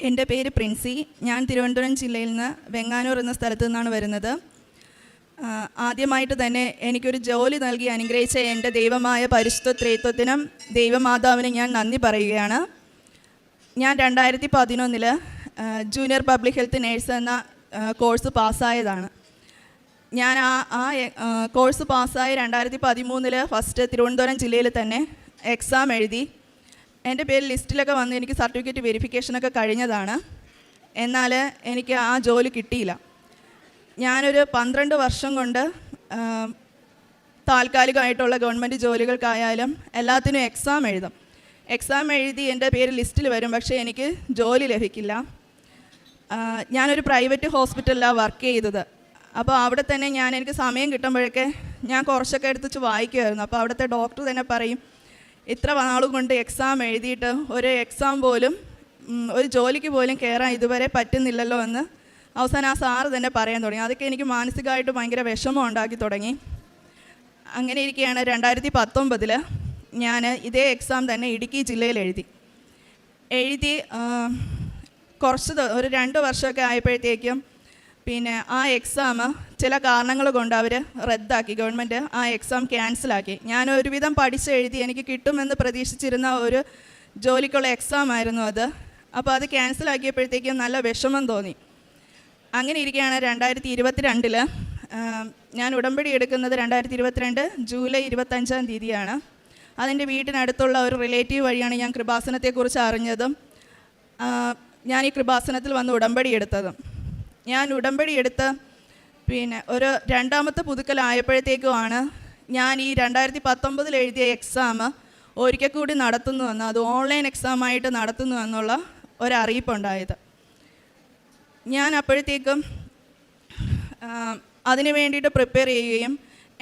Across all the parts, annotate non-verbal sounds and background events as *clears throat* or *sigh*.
എന്റെ പേര് പ്രിൻസി. ഞാൻ തിരുവനന്തപുരം ജില്ലയിൽ നിന്ന് വെങ്ങാനൂർ എന്ന സ്ഥലത്തു നിന്നാണ് വരുന്നത്. ആദ്യമായിട്ട് തന്നെ എനിക്കൊരു ജോലി നൽകി അനുഗ്രഹിച്ച എന്റെ ദൈവമായ പരിശുദ്ധ ത്രേത്വത്തിനും ദൈവമാതാവിനും ഞാൻ നന്ദി പറയുകയാണ്. ഞാൻ രണ്ടായിരത്തി പതിനൊന്നിൽ ജൂനിയർ പബ്ലിക് ഹെൽത്ത് നേഴ്സ് എന്ന കോഴ്സ് പാസ്സായതാണ്. ഞാൻ ആ ആ, കോഴ്സ് പാസ്സായി രണ്ടായിരത്തി പതിമൂന്നിൽ ഫസ്റ്റ് തിരുവനന്തപുരം ജില്ലയിൽ തന്നെ എക്സാം എഴുതി. എന്റെ പേര് ലിസ്റ്റിലൊക്കെ വന്ന് എനിക്ക് സർട്ടിഫിക്കറ്റ് വെരിഫിക്കേഷനൊക്കെ കഴിഞ്ഞതാണ്. എന്നാൽ എനിക്ക് ആ ജോലി കിട്ടിയില്ല. ഞാനൊരു പന്ത്രണ്ട് വർഷം കൊണ്ട് താൽക്കാലികമായിട്ടുള്ള ഗവൺമെന്റ് ജോലികൾക്കായാലും എല്ലാത്തിനും എക്സാം എഴുതും. എക്സാം എഴുതി എന്റെ പേര് ലിസ്റ്റിൽ വരും പക്ഷേ എനിക്ക് ജോലി ലഭിക്കില്ല. ഞാനൊരു പ്രൈവറ്റ് ഹോസ്പിറ്റലിലാണ് വർക്ക് ചെയ്തത്. അപ്പോൾ അവിടെ തന്നെ ഞാൻ എനിക്ക് സമയം കിട്ടുമ്പോഴൊക്കെ ഞാൻ കുറച്ചൊക്കെ എടുത്ത് വായിക്കുമായിരുന്നു അപ്പോൾ അവിടുത്തെ ഡോക്ടർ തന്നെ പറയും ഇത്ര നാളും കൊണ്ട് എക്സാം എഴുതിയിട്ട് ഒരു എക്സാം പോലും ഒരു ജോലിക്ക് പോലും കയറാൻ ഇതുവരെ പറ്റുന്നില്ലല്ലോ എന്ന് അവസാനം ആ സാറ് തന്നെ പറയാൻ തുടങ്ങി. അതൊക്കെ എനിക്ക് മാനസികമായിട്ട് ഭയങ്കര വിഷമം ഉണ്ടാക്കി തുടങ്ങി. അങ്ങനെ ഇരിക്കുകയാണ് രണ്ടായിരത്തി പത്തൊമ്പതിൽ ഞാൻ ഇതേ എക്സാം തന്നെ ഇടുക്കി ജില്ലയിൽ എഴുതി. എഴുതി കുറച്ച് ഒരു രണ്ട് വർഷമൊക്കെ ആയപ്പോഴത്തേക്കും പിന്നെ ആ എക്സാം ചില കാരണങ്ങൾ കൊണ്ട് അവർ റദ്ദാക്കി ഗവൺമെന്റ് ആ എക്സാം ക്യാൻസലാക്കി ഞാൻ ഒരുവിധം പഠിച്ച് എഴുതി എനിക്ക് കിട്ടുമെന്ന് പ്രതീക്ഷിച്ചിരുന്ന ഒരു ജോലിക്കുള്ള എക്സാം ആയിരുന്നു അത്. അപ്പോൾ അത് ക്യാൻസലാക്കിയപ്പോഴത്തേക്കും നല്ല വിഷമം തോന്നി. അങ്ങനെ ഇരിക്കുകയാണ് രണ്ടായിരത്തി ഇരുപത്തിരണ്ടിൽ ഞാൻ ഉടമ്പടി എടുക്കുന്നത് രണ്ടായിരത്തി ഇരുപത്തിരണ്ട് ജൂലൈ ഇരുപത്തഞ്ചാം തീയതിയാണ്. അതെന്റെ വീട്ടിനടുത്തുള്ള ഒരു റിലേറ്റീവ് വഴിയാണ് ഞാൻ കൃപാസനത്തെക്കുറിച്ച് അറിഞ്ഞതും ഞാൻ ഈ കൃപാസനത്തിൽ വന്ന് ഉടമ്പടി എടുത്തതും. ഞാൻ ഉടമ്പടി എടുത്ത് പിന്നെ ഒരു രണ്ടാമത്തെ പുതുക്കലായപ്പോഴത്തേക്കുമാണ് ഞാൻ ഈ രണ്ടായിരത്തി പത്തൊമ്പതിൽ എഴുതിയ എക്സാം ഒരിക്കൽ കൂടി നടത്തുന്നുവെന്ന് അത് ഓൺലൈൻ എക്സാമായിട്ട് നടത്തുന്നു എന്നുള്ള ഒരറിയിപ്പുണ്ടായത്. ഞാൻ അപ്പോഴത്തേക്കും അതിനു വേണ്ടിയിട്ട് പ്രിപ്പയർ ചെയ്യുകയും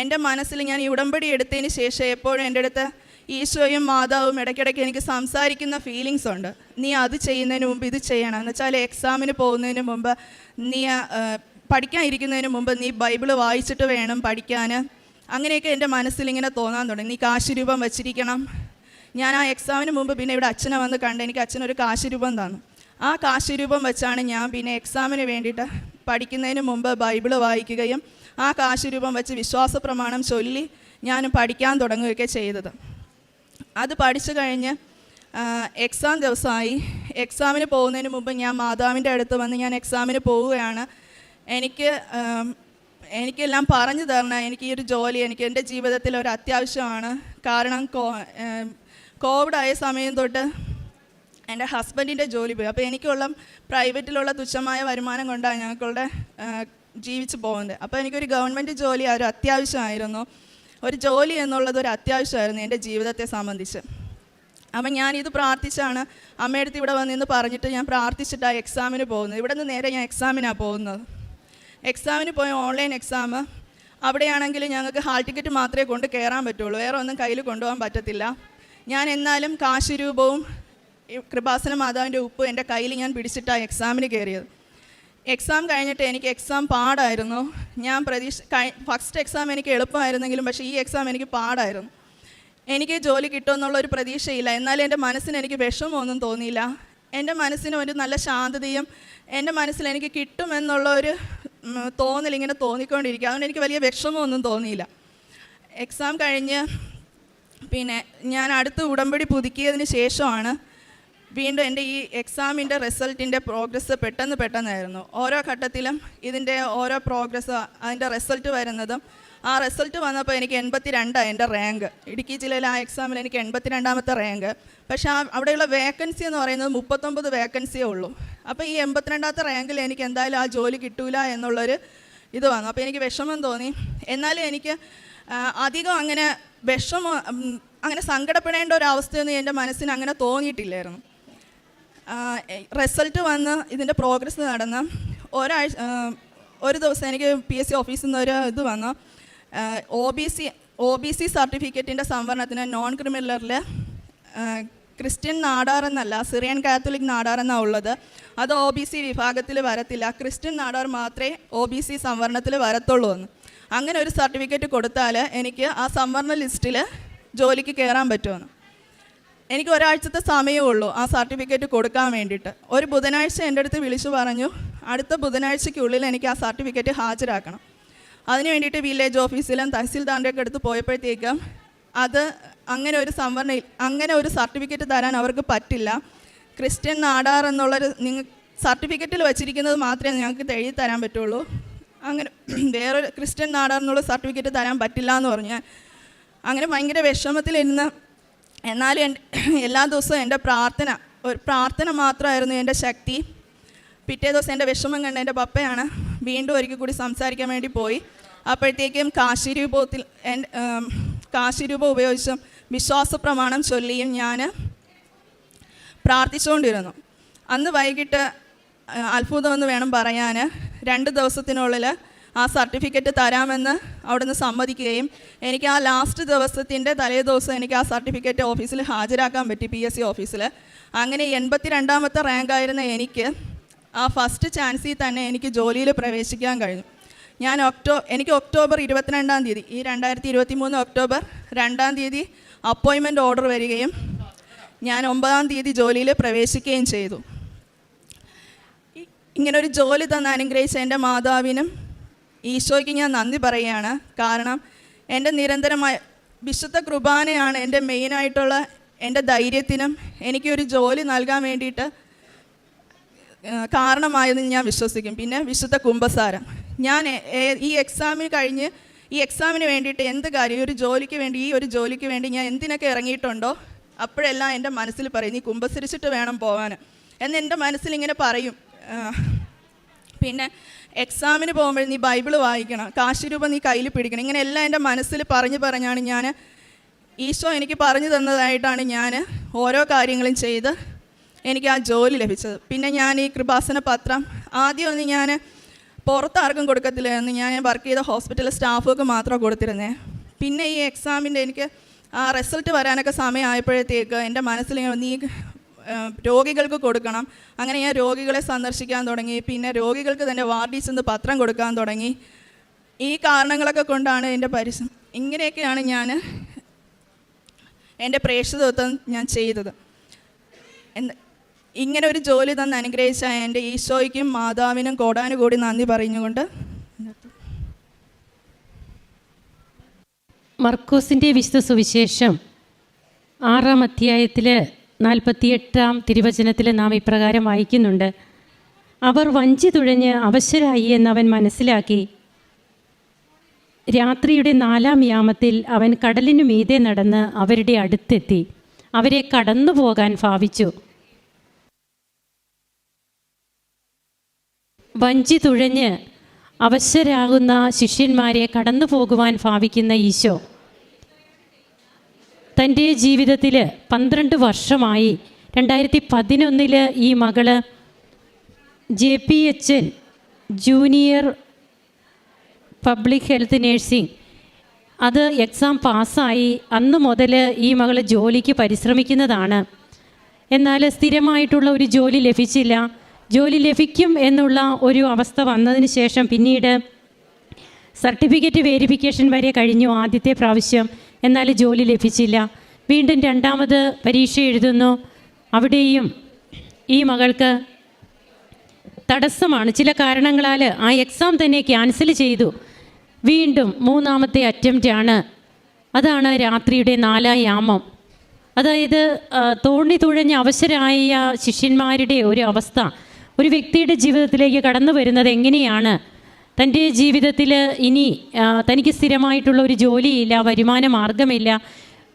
എന്റെ മനസ്സിൽ ഞാൻ ഉടമ്പടി എടുത്തതിന് ശേഷം എപ്പോഴും എന്റെ അടുത്ത് ഈശോയും മാതാവും ഇടയ്ക്കിടയ്ക്ക് എനിക്ക് സംസാരിക്കുന്ന ഫീലിങ്സ് ഉണ്ട്. നീ അത് ചെയ്യുന്നതിന് മുമ്പ് ഇത് ചെയ്യണം. എന്ന് വെച്ചാൽ എക്സാമിന് പോകുന്നതിന് മുമ്പ് നീ ഇരിക്കുന്നതിന് മുമ്പ് നീ ബൈബിൾ വായിച്ചിട്ട് വേണം പഠിക്കാൻ അങ്ങനെയൊക്കെ എന്റെ മനസ്സിൽ ഇങ്ങനെ തോന്നാൻ തുടങ്ങി. നീ കാശ് രൂപം വച്ചിരിക്കണം. ഞാൻ ആ എക്സാമിന് മുമ്പ് പിന്നെ ഇവിടെ അച്ഛനെ വന്ന് കണ്ട് എനിക്ക് അച്ഛനൊരു കാശ് രൂപം തന്നു. ആ കാശ് രൂപം വെച്ചാണ് ഞാൻ പിന്നെ എക്സാമിന് വേണ്ടിയിട്ട് പഠിക്കുന്നതിന് മുമ്പ് ബൈബിൾ വായിക്കുകയും ആ കാശ് രൂപം വെച്ച് വിശ്വാസ പ്രമാണം ചൊല്ലി ഞാൻ പഠിക്കാൻ തുടങ്ങുകയൊക്കെ ചെയ്തത്. അത് പഠിച്ചു കഴിഞ്ഞ് എക്സാം ദിവസമായി. എക്സാമിന് പോകുന്നതിന് മുമ്പ് ഞാൻ മാതാവിന്റെ അടുത്ത് വന്ന് ഞാൻ എക്സാമിന് പോവുകയാണ്. എനിക്ക് എനിക്കെല്ലാം പറഞ്ഞു തരണം. എനിക്ക് ഈ ഒരു ജോലി എനിക്ക് എന്റെ ജീവിതത്തിൽ ഒരു അത്യാവശ്യമാണ്. കാരണം കോ കോവിഡ് ആയ സമയം തൊട്ട് എന്റെ ഹസ്ബൻഡിന്റെ ജോലി പോയി. അപ്പോൾ എനിക്കുള്ള പ്രൈവറ്റിലുള്ള തുച്ഛമായ വരുമാനം കൊണ്ടാണ് ഞങ്ങൾക്കുള്ള ജീവിച്ചു പോകുന്നത്. അപ്പോൾ എനിക്കൊരു ഗവൺമെന്റ് ജോലി ഒരു അത്യാവശ്യമായിരുന്നു. ഒരു ജോലി എന്നുള്ളത് ഒരു അത്യാവശ്യമായിരുന്നു എന്റെ ജീവിതത്തെ സംബന്ധിച്ച്. അപ്പം ഞാനിത് പ്രാർത്ഥിച്ചാണ് അമ്മയുടെ അടുത്ത് ഇവിടെ വന്നിന്ന് പറഞ്ഞിട്ട് ഞാൻ പ്രാർത്ഥിച്ചിട്ടാണ് എക്സാമിന് പോകുന്നത്. ഇവിടെ നിന്ന് നേരെ ഞാൻ എക്സാമിനാണ് പോകുന്നത്. എക്സാമിന് പോയ ഓൺലൈൻ എക്സാം അവിടെയാണെങ്കിൽ ഞങ്ങൾക്ക് ഹാൾ ടിക്കറ്റ് മാത്രമേ കൊണ്ട് കയറാൻ പറ്റുള്ളൂ. വേറെ ഒന്നും കയ്യിൽ കൊണ്ടുപോകാൻ പറ്റത്തില്ല. ഞാൻ എന്നാലും കാശ് രൂപവും കൃപാസന മാതാവിന്റെ ഉപ്പും എന്റെ കയ്യിൽ ഞാൻ പിടിച്ചിട്ടാണ് എക്സാമിന് കയറിയത് എക്സാം കഴിഞ്ഞിട്ട് എനിക്ക് എക്സാം പാടായിരുന്നു. ഞാൻ പ്രതീക്ഷ ഫസ്റ്റ് എക്സാം എനിക്ക് എളുപ്പമായിരുന്നെങ്കിലും പക്ഷേ ഈ എക്സാം എനിക്ക് പാടായിരുന്നു. എനിക്ക് ജോലി കിട്ടുമെന്നുള്ളൊരു പ്രതീക്ഷയില്ല. എന്നാലും എന്റെ മനസ്സിന് എനിക്ക് വിഷമമൊന്നും തോന്നിയില്ല. എന്റെ മനസ്സിന് ഒരു നല്ല ശാന്തതയും എന്റെ മനസ്സിൽ എനിക്ക് കിട്ടുമെന്നുള്ള ഒരു തോന്നൽ ഇങ്ങനെ തോന്നിക്കൊണ്ടിരിക്കുക അതുകൊണ്ട് എനിക്ക് വലിയ വിഷമമൊന്നും തോന്നിയില്ല. എക്സാം കഴിഞ്ഞ് പിന്നെ ഞാൻ അടുത്ത് ഉടമ്പടി പുതുക്കിയതിന് ശേഷമാണ് വീണ്ടും എന്റെ ഈ എക്സാമിന്റെ റിസൾട്ടിന്റെ പ്രോഗ്രസ് പെട്ടെന്ന് പെട്ടെന്നായിരുന്നു. ഓരോ ഘട്ടത്തിലും ഇതിന്റെ ഓരോ പ്രോഗ്രസ് അതിന്റെ റിസൾട്ട് വരുന്നതും ആ റിസൾട്ട് വന്നപ്പോൾ എനിക്ക് എൺപത്തി രണ്ടാണ് എന്റെ റാങ്ക് ഇടുക്കി ജില്ലയിലെ ആ എക്സാമിൽ എനിക്ക് എൺപത്തി രണ്ടാമത്തെ റാങ്ക് പക്ഷേ ആ അവിടെയുള്ള വേക്കൻസി എന്ന് പറയുന്നത് മുപ്പത്തൊമ്പത് വേക്കൻസിയേ ഉള്ളൂ. അപ്പോൾ ഈ എൺപത്തിരണ്ടാമത്തെ റാങ്കിൽ എനിക്ക് എന്തായാലും ആ ജോലി കിട്ടൂല എന്നുള്ളൊരു ഇത് വന്നു. അപ്പോൾ എനിക്ക് വിഷമം തോന്നി. എന്നാലും എനിക്ക് അധികം അങ്ങനെ വിഷമം അങ്ങനെ സങ്കടപ്പെടേണ്ട ഒരു അവസ്ഥയൊന്നും എന്റെ മനസ്സിന് അങ്ങനെ തോന്നിയിട്ടില്ലായിരുന്നു. റിസൾട്ട് വന്ന് ഇതിന്റെ പ്രോഗ്രസ് നടന്ന് ഒരാഴ്ച ഒരു ദിവസം എനിക്ക് പി എസ് സി ഓഫീസിൽ നിന്ന് ഒരു ഇത് വന്നു. O B C O B C സർട്ടിഫിക്കറ്റിന്റെ സംവരണത്തിന് നോൺ ക്രിമിനലിൽ ക്രിസ്ത്യൻ നാടാർ എന്നല്ല സിറിയൻ കാത്തലിക് നാടാർ എന്നാണ് ഉള്ളത്. അത് ഒ ബി സി വിഭാഗത്തിൽ വരത്തില്ല. ക്രിസ്ത്യൻ നാടാർ മാത്രമേ ഒ ബി സി സംവരണത്തിൽ വരത്തുള്ളൂ എന്ന്. അങ്ങനെ ഒരു സർട്ടിഫിക്കറ്റ് കൊടുത്താൽ എനിക്ക് ആ സംവരണ ലിസ്റ്റിൽ ജോലിക്ക് കയറാൻ പറ്റുമെന്ന്. എനിക്ക് ഒരാഴ്ചത്തെ സമയമേ ഉള്ളൂ. ആ സർട്ടിഫിക്കറ്റ് കൊടുക്കാൻ വേണ്ടിയിട്ട്. ഒരു ബുധനാഴ്ച എന്റെ അടുത്ത് വിളിച്ചു പറഞ്ഞു അടുത്ത ബുധനാഴ്ചയ്ക്കുള്ളിൽ എനിക്ക് ആ സർട്ടിഫിക്കറ്റ് ഹാജരാക്കണം. അതിന് വേണ്ടിയിട്ട് വില്ലേജ് ഓഫീസിലും തഹസിൽദാറിന്റെയൊക്കെ അടുത്ത് പോയപ്പോഴത്തേക്കും അത് അങ്ങനെ ഒരു സംവരണ അങ്ങനെ ഒരു സർട്ടിഫിക്കറ്റ് തരാൻ അവർക്ക് പറ്റില്ല. ക്രിസ്ത്യൻ നാടാർ എന്നുള്ളൊരു നിങ്ങൾ സർട്ടിഫിക്കറ്റിൽ വച്ചിരിക്കുന്നത് മാത്രമേ ഞങ്ങൾക്ക് എഴുതി തരാൻ പറ്റുള്ളൂ. അങ്ങനെ *clears throat* വേറൊരു ക്രിസ്ത്യൻ നാടാർ എന്നുള്ള സർട്ടിഫിക്കറ്റ് തരാൻ പറ്റില്ല എന്ന് പറഞ്ഞാൽ അങ്ങനെ ഭയങ്കര വിഷമത്തിലിരുന്ന് എന്നാലും എന്റെ എല്ലാ ദിവസവും എന്റെ പ്രാർത്ഥന ഒരു പ്രാർത്ഥന മാത്രമായിരുന്നു എന്റെ ശക്തി. പിറ്റേ ദിവസം എന്റെ വിഷമം കണ്ട എന്റെ പപ്പയാണ് വീണ്ടും ഒരിക്കൽ കൂടി സംസാരിക്കാൻ വേണ്ടി പോയി. അപ്പോഴത്തേക്കും കാശിരൂപത്തിൽ എന്റെ കാശിരൂപം ഉപയോഗിച്ചും വിശ്വാസ പ്രമാണം ചൊല്ലിയും ഞാൻ പ്രാർത്ഥിച്ചുകൊണ്ടിരുന്നു. അന്ന് വൈകിട്ട് അത്ഭുതമെന്ന് വേണം പറയാൻ. രണ്ട് ദിവസത്തിനുള്ളിൽ ആ സർട്ടിഫിക്കറ്റ് തരാമെന്ന് അവിടുന്ന് സമ്മതിക്കുകയും എനിക്ക് ആ ലാസ്റ്റ് ദിവസത്തിന്റെ തലേ ദിവസം എനിക്ക് ആ സർട്ടിഫിക്കറ്റ് ഓഫീസിൽ ഹാജരാക്കാൻ പറ്റി പി എസ് സി ഓഫീസിൽ. അങ്ങനെ എൺപത്തി രണ്ടാമത്തെ റാങ്കായിരുന്ന എനിക്ക് ആ ഫസ്റ്റ് ചാൻസിൽ തന്നെ എനിക്ക് ജോലിയിൽ പ്രവേശിക്കാൻ കഴിഞ്ഞു. ഞാൻ ഒക്ടോ എനിക്ക് ഒക്ടോബർ ഇരുപത്തിരണ്ടാം തീയതി ഈ രണ്ടായിരത്തി ഇരുപത്തി മൂന്ന് ഒക്ടോബർ രണ്ടാം തീയതി അപ്പോയിൻമെന്റ് ഓർഡർ വരികയും ഞാൻ ഒമ്പതാം തീയതി ജോലിയിൽ പ്രവേശിക്കുകയും ചെയ്തു. ഇങ്ങനൊരു ജോലി തന്ന് അനുഗ്രഹിച്ച എന്റെ മാതാവിനും ഈശോയ്ക്ക് ഞാൻ നന്ദി പറയുകയാണ്. കാരണം എന്റെ നിരന്തരമായ വിശുദ്ധ കുർബാനയാണ് എന്റെ മെയിനായിട്ടുള്ള എന്റെ ധൈര്യത്തിനും എനിക്കൊരു ജോലി നൽകാൻ വേണ്ടിയിട്ട് കാരണമായതെന്ന് ഞാൻ വിശ്വസിക്കും. പിന്നെ വിശുദ്ധ കുംഭസാരം. ഞാൻ ഈ എക്സാമിന് കഴിഞ്ഞ് ഈ എക്സാമിന് വേണ്ടിയിട്ട് എന്ത് കാര്യം ഒരു ജോലിക്ക് വേണ്ടി ഈ ഒരു ജോലിക്ക് വേണ്ടി ഞാൻ എന്തിനൊക്കെ ഇറങ്ങിയിട്ടുണ്ടോ അപ്പോഴെല്ലാം എന്റെ മനസ്സിൽ പറയും നീ കുംഭസരിച്ചിട്ട് വേണം പോകാൻ എന്ന് എന്റെ മനസ്സിൽ ഇങ്ങനെ പറയും. പിന്നെ എക്സാമിന് പോകുമ്പോൾ നീ ബൈബിൾ വായിക്കണം. കാശിരൂപം നീ കയ്യിൽ പിടിക്കണം. ഇങ്ങനെ എല്ലാം എന്റെ മനസ്സിൽ പറഞ്ഞു പറഞ്ഞാണ് ഞാൻ ഈശോ എനിക്ക് പറഞ്ഞു തന്നതായിട്ടാണ് ഞാൻ ഓരോ കാര്യങ്ങളും ചെയ്ത് എനിക്ക് ആ ജോലി ലഭിച്ചത്. പിന്നെ ഞാൻ ഈ കൃപാസന പത്രം ആദ്യമൊന്നും ഞാൻ പുറത്താർക്കും കൊടുക്കത്തില്ലായിരുന്നു ഞാൻ വർക്ക് ചെയ്ത ഹോസ്പിറ്റലിലെ സ്റ്റാഫുകൾക്ക് മാത്രമേ കൊടുത്തിരുന്നേ. പിന്നെ ഈ എക്സാമിന്റെ എനിക്ക് ആ റിസൾട്ട് വരാനൊക്കെ സമയമായപ്പോഴത്തേക്ക് എന്റെ മനസ്സിൽ നീ രോഗികൾക്ക് കൊടുക്കണം. അങ്ങനെ ഞാൻ രോഗികളെ സന്ദർശിക്കാൻ തുടങ്ങി. പിന്നെ രോഗികൾക്ക് തന്നെ വാർഡിൽ ചെന്ന് പത്രം കൊടുക്കാൻ തുടങ്ങി. ഈ കാരണങ്ങളൊക്കെ കൊണ്ടാണ് എന്റെ പരിശ്രമം ഇങ്ങനെയൊക്കെയാണ് ഞാൻ എന്റെ പ്രേക്ഷിതത്വം ഞാൻ ചെയ്തത്. ഇങ്ങനെ ഒരു ജോലി തന്ന് അനുഗ്രഹിച്ച എന്റെ ഈശോയ്ക്കും മാതാവിനും കോടാനുകൂടി നന്ദി പറഞ്ഞുകൊണ്ട് മർക്കോസിന്റെ വിശുദ്ധ സുവിശേഷം ആറാം അധ്യായത്തിൽ നാൽപ്പത്തിയെട്ടാം തിരുവചനത്തിൽ നാം ഇപ്രകാരം വായിക്കുന്നുണ്ട്. അവർ വഞ്ചി തുഴഞ്ഞ് അവശരായി എന്നവൻ മനസ്സിലാക്കി. രാത്രിയുടെ നാലാം യാമത്തിൽ അവൻ കടലിനു മീതെ നടന്ന് അവരുടെ അടുത്തെത്തി. അവരെ കടന്നു പോകാൻ ഭാവിച്ചു. വഞ്ചി തുഴഞ്ഞ് അവശരാകുന്ന ശിഷ്യന്മാരെ കടന്നു പോകുവാൻ ഭാവിക്കുന്ന ഈശോ. തന്റെ ജീവിതത്തിൽ പന്ത്രണ്ട് വർഷമായി രണ്ടായിരത്തി പതിനൊന്നിൽ ഈ മകൾ J P H N junior public health nursing. അത് എക്സാം പാസ്സായി. അന്ന് മുതൽ ഈ മകൾ ജോലിക്ക് പരിശ്രമിക്കുന്നതാണ്. എന്നാൽ സ്ഥിരമായിട്ടുള്ള ഒരു ജോലി ലഭിച്ചില്ല. ജോലി ലഭിക്കും എന്നുള്ള ഒരു അവസ്ഥ വന്നതിന് ശേഷം പിന്നീട് സർട്ടിഫിക്കറ്റ് വെരിഫിക്കേഷൻ വരെ കഴിഞ്ഞു ആദ്യത്തെ പ്രാവശ്യം. എന്നാൽ ജോലി ലഭിച്ചില്ല. വീണ്ടും രണ്ടാമത് പരീക്ഷ എഴുതുന്നു. അവിടെയും ഈ മകൾക്ക് തടസ്സമാണ്. ചില കാരണങ്ങളാൽ ആ എക്സാം തന്നെ ക്യാൻസൽ ചെയ്തു. വീണ്ടും മൂന്നാമത്തെ അറ്റംപ്റ്റാണ് അതാണ് രാത്രിയുടെ നാലാം യാമം. അതായത് തോണി തുഴഞ്ഞ അവശരായ ശിഷ്യന്മാരുടെ ഒരു അവസ്ഥ. ഒരു വ്യക്തിയുടെ ജീവിതത്തിലേക്ക് കടന്നു വരുന്നത് എങ്ങനെയാണ്? തന്റെ ജീവിതത്തിൽ ഇനി തനിക്ക് സ്ഥിരമായിട്ടുള്ള ഒരു ജോലിയില്ല വരുമാന മാർഗമില്ല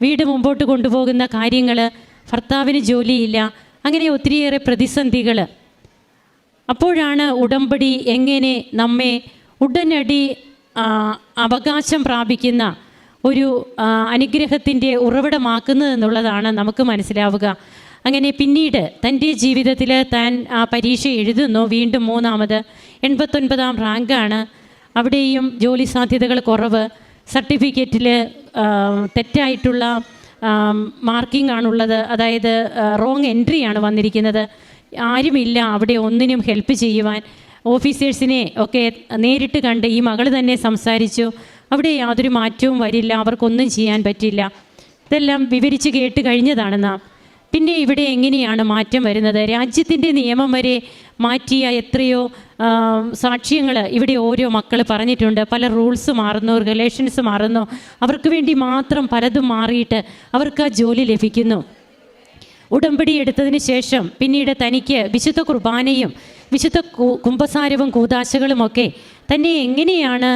വീട് മുമ്പോട്ട് കൊണ്ടുപോകുന്ന കാര്യങ്ങൾ ഭർത്താവിന് ജോലിയില്ല അങ്ങനെ ഒത്തിരിയേറെ പ്രതിസന്ധികൾ അപ്പോഴാണ് ഉടമ്പടി എങ്ങനെ നമ്മെ ഉടനടി അവകാശം പ്രാപിക്കുന്ന ഒരു അനുഗ്രഹത്തിന്റെ ഉറവിടമാക്കുന്നത് എന്നുള്ളതാണ് നമുക്ക് മനസ്സിലാവുക. അങ്ങനെ പിന്നീട് തന്റെ ജീവിതത്തിൽ താൻ ആ പരീക്ഷ എഴുതുന്നു. വീണ്ടും മൂന്നാമത് എൺപത്തൊൻപതാം റാങ്കാണ്. അവിടെയും ജോലി സാധ്യതകൾ കുറവ്. സർട്ടിഫിക്കറ്റിൽ തെറ്റായിട്ടുള്ള മാർക്കിംഗ് ആണുള്ളത് അതായത് റോങ് എൻട്രിയാണ് വന്നിരിക്കുന്നത്. ആരുമില്ല അവിടെ ഒന്നിനും ഹെൽപ്പ് ചെയ്യുവാൻ. ഓഫീസേഴ്സിനെ ഒക്കെ നേരിട്ട് കണ്ട് ഈ മകൾ തന്നെ സംസാരിച്ചു. അവിടെ യാതൊരു മാറ്റവും വരില്ല. അവർക്കൊന്നും ചെയ്യാൻ പറ്റില്ല. ഇതെല്ലാം വിവരിച്ച് കേട്ട് കഴിഞ്ഞതാണ് നാം. പിന്നെ ഇവിടെ എങ്ങനെയാണ് മാറ്റം വരുന്നത്? രാജ്യത്തിന്റെ നിയമം വരെ മാറ്റിയ എത്രയോ സാക്ഷ്യങ്ങൾ ഇവിടെ ഓരോ മക്കൾ പറഞ്ഞിട്ടുണ്ട്. പല റൂൾസ് മാറുന്നു റിലേഷൻസ് മാറുന്നു. അവർക്ക് വേണ്ടി മാത്രം പലതും മാറിയിട്ട് അവർക്ക് ആ ജോലി ലഭിക്കുന്നു. ഉടമ്പടി എടുത്തതിന് ശേഷം പിന്നീട് തനിക്ക് വിശുദ്ധ കുർബാനയും വിശുദ്ധ കുംഭസാരവും കൂതാശകളുമൊക്കെ തന്നെ എങ്ങനെയാണ്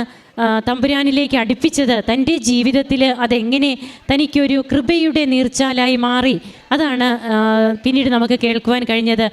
തമ്പുരാനിലേക്ക് അടുപ്പിച്ചത് തന്റെ ജീവിതത്തിൽ അതെങ്ങനെ തനിക്കൊരു കൃപയുടെ നീർച്ചാലായി മാറി? അതാണ് പിന്നീട് നമുക്ക് കേൾക്കുവാൻ കഴിഞ്ഞത്.